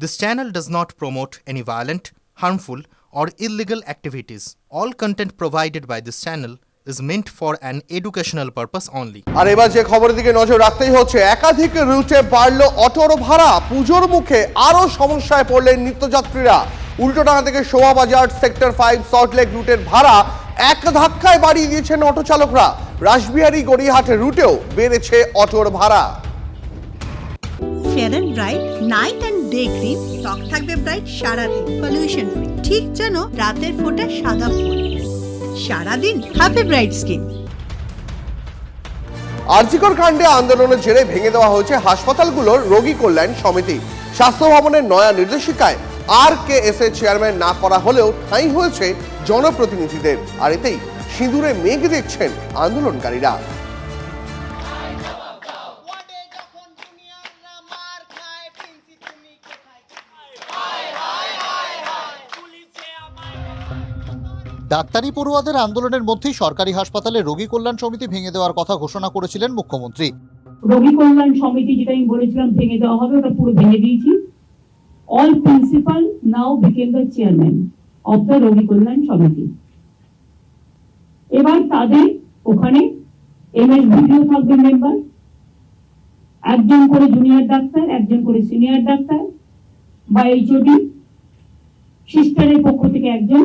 This channel does not promote any violent, harmful, or illegal activities. All content provided by this channel is meant for an educational purpose only. আর এবার যে খবরের দিকে নজর রাখতেই হচ্ছে একাধিক রুটে বাড়লো অটোর ভাড়া পুজোর মুখে আরও সমস্যায় পড়লেন নিত্যযাত্রীরা উল্টোডাঙ্গা থেকে শোভাবাজার সেক্টর ফাইভ সল্টলেক রুটের ভাড়া এক ধাক্কায় বাড়িয়ে দিয়েছেন অটো চালকরা রাসবিহারী গড়িয়াহাটের রুটেও বেড়েছে অটোর ভাড়া fair and bright night day cream ত্বক থাকবে ব্রাইট সারাদিন পলিউশন ফ্রি ঠিক যেন রাতের ফোটা সাদা সারাদিন হ্যাপি ব্রাইট স্কিন আরজিকর কাণ্ডে আন্দোলনের জেরে ভেঙে দেওয়া হয়েছে হাসপাতালগুলোর রোগী কল্যাণ সমিতি। স্বাস্থ্য ভবনের নয়া নির্দেশিকায় R K S A chairman না করা হলেও ঠাঁই হয়েছে জনপ্রতিনিধিদের। আর এতেই সিঁদুরে মেঘ দেখছেন আন্দোলনকারীরা। ডাক্তারি পড়ুয়াদের আন্দোলনের মধ্যেই সরকারি হাসপাতালে রোগী কল্যাণ সমিতি ভেঙে দেওয়ার কথা ঘোষণা করেছিলেন মুখ্যমন্ত্রী। রোগী কল্যাণ সমিতি যেটা আমি বলেছিলাম ভেঙে দেওয়া হবে, ওটা পুরো ভেঙে দিয়েছি। All principal now become the chairman of the রোগী কল্যাণ সমিতি। এবার তাদের ওখানে এমএস ভিডিও থাকবে মেম্বার একজন করে জুনিয়র ডাক্তার, একজন করে সিনিয়র ডাক্তার বা এইচওডি। সিস্টারের পক্ষ থেকে একজন।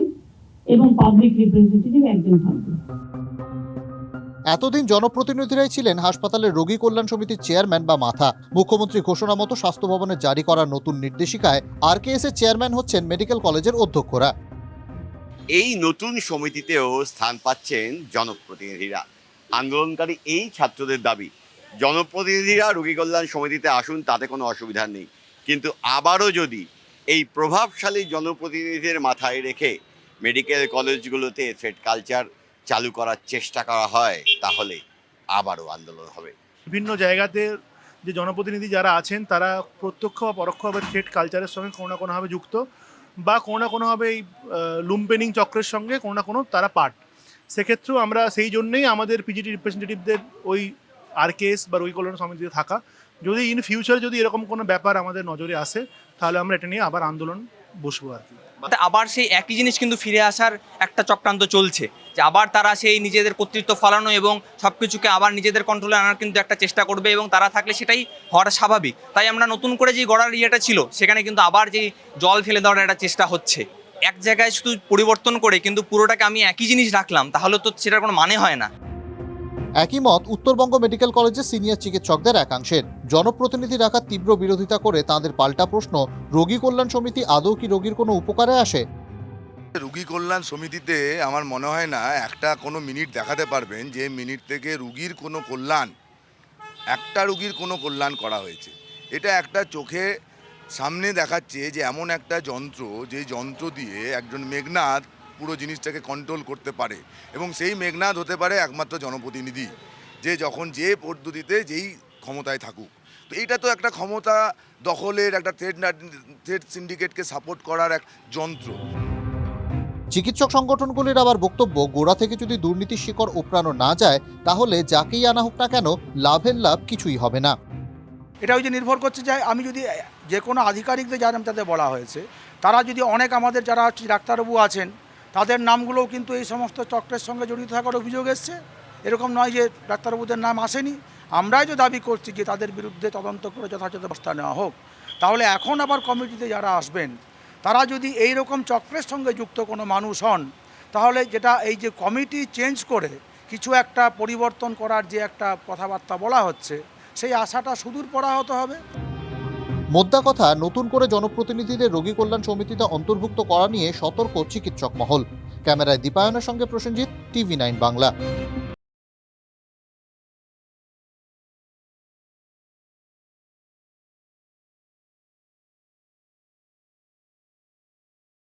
এবং পাবলিক রিপ্রেজেন্টেটিভ একজন থাকবে। এতদিন জনপ্রতিনিধিরাই ছিলেন হাসপাতালের রোগী কল্যাণ সমিতির চেয়ারম্যান বা মাথা। মুখ্যমন্ত্রী ঘোষণা মতো স্বাস্থ্য ভবনে জারি করা নতুন নির্দেশিকায় আর কে এস এর চেয়ারম্যান হচ্ছেন মেডিকেল কলেজের অধ্যক্ষরা। এই নতুন সমিতিতেও স্থান পাচ্ছেন জনপ্রতিনিধিরা। আন্দোলনকারী এই ছাত্রদের দাবি জনপ্রতিনিধিরা রোগী কল্যাণ সমিতিতে আসুন তাতে কোনো অসুবিধা নেই। কিন্তু আবারও যদি এই প্রভাবশালী জনপ্রতিনিধিদের মাথায় রেখে মেডিকেল কলেজগুলোতে থ্রেড কালচার চালু করার চেষ্টা করা হয়, তাহলে আবারও আন্দোলন হবে। বিভিন্ন জায়গাতে যে জনপ্রতিনিধি যারা আছেন, তারা প্রত্যক্ষ বা পরোক্ষভাবে থ্রেড কালচারের সঙ্গে কোনো না কোনোভাবে যুক্ত বা কোনো না কোনোভাবে এই লুম্পেনিং চক্রের সঙ্গে কোনো না কোনো তারা পার্ট। সেক্ষেত্রেও আমরা সেই জন্যেই আমাদের পিজিটি রিপ্রেজেন্টেটিভদের ওই আরকেএস বা রই কল্যাণ সমিতিতে থাকা। যদি ইন ফিউচার যদি এরকম কোনো ব্যাপার আমাদের নজরে আসে, তাহলে আমরা এটা নিয়ে আবার আন্দোলন বসবো আর কি। আবার সেই একই জিনিস কিন্তু ফিরে আসার একটা চক্রান্ত চলছে, যে আবার তারা সেই নিজেদের কর্তৃত্ব ফলানো এবং সব কিছুকে আবার নিজেদের কন্ট্রোলে আনার কিন্তু একটা চেষ্টা করবে এবং তারা থাকলে সেটাই হওয়াটা স্বাভাবিক। তাই আমরা নতুন করে যে গড়ার ইয়েটা ছিল, সেখানে কিন্তু আবার যে জল ফেলে দেওয়ার একটা চেষ্টা হচ্ছে। এক জায়গায় শুধু পরিবর্তন করে কিন্তু পুরোটাকে আমি একই জিনিস রাখলাম, তাহলে তো সেটার কোনো মানে হয় না। একই মত, উত্তরবঙ্গ মেডিকেল কলেজের সিনিয়র চিকিৎসকদের একাংশের জনপ্রতিনিধি রাখার তীব্র বিরোধিতা করে তাদের পাল্টা প্রশ্ন, রোগী কল্যাণ সমিতি আদৌ কি রোগীর কোনো উপকারে আসে? রুগী কল্যাণ সমিতিতে আমার মনে হয় না, একটা কোনো মিনিট দেখাতে পারবেন যে মিনিট থেকে রুগীর কোনো কল্যাণ, একটা রুগীর কোনো কল্যাণ করা হয়েছে। এটা একটা চোখে সামনে দেখাচ্ছে যে এমন একটা যন্ত্র, যে যন্ত্র দিয়ে একজন মেঘনাথ পুরো জিনিসটাকে কন্ট্রোল করতে পারে এবং সেই মেঘনাদ হতে পারে একমাত্র জনপ্রতিনিধি যে যখন যে পদ্ধতিতে যেই ক্ষমতায় থাকুক। তো এইটা তো একটা ক্ষমতা দখলের একটা থ্রেড থ্রেড সিন্ডিকেটকে সাপোর্ট করার এক যন্ত্র। চিকিৎসক সংগঠনগুলির আবার বক্তব্য গোড়া থেকে যদি দুর্নীতির শিকড় উপড়ানো না যায় তাহলে যাকেই আনা হোক না কেন লাভের লাভ কিছুই হবে না। এটা ওই যে নির্ভর করছে যে আমি যদি যে কোনো আধিকারিকদের যারা তাদের বলা হয়েছে তারা যদি অনেক আমাদের যারা ডাক্তারবাবু আছেন তাদের নামগুলোও কিন্তু এই সমস্ত চক্রের সঙ্গে জড়িত থাকার অভিযোগ এসছে। এরকম নয় যে ডাক্তারবাবুদের নাম আসেনি। আমরাই যে দাবি করছি যে তাদের বিরুদ্ধে তদন্ত করে যথাযথ ব্যবস্থা নেওয়া হোক। তাহলে এখন আবার কমিটিতে যারা আসবেন, তারা যদি এই রকম চক্রের সঙ্গে যুক্ত কোনো মানুষ হন, তাহলে যেটা এই যে কমিটি চেঞ্জ করে কিছু একটা পরিবর্তন করার যে একটা কথাবার্তা বলা হচ্ছে, সেই আশাটা সুদূর পড়া হতে হবে। মোদ্দা কথা, নতুন করে জনপ্রতিনিধিদের রোগী কল্যাণ সমিতিতে অন্তর্ভুক্ত করা নিয়ে সতর্ক চিকিৎসক মহল। ক্যামেরায় দীপায়নের সঙ্গে প্রসেনজিৎ, টিভি নাইন বাংলা।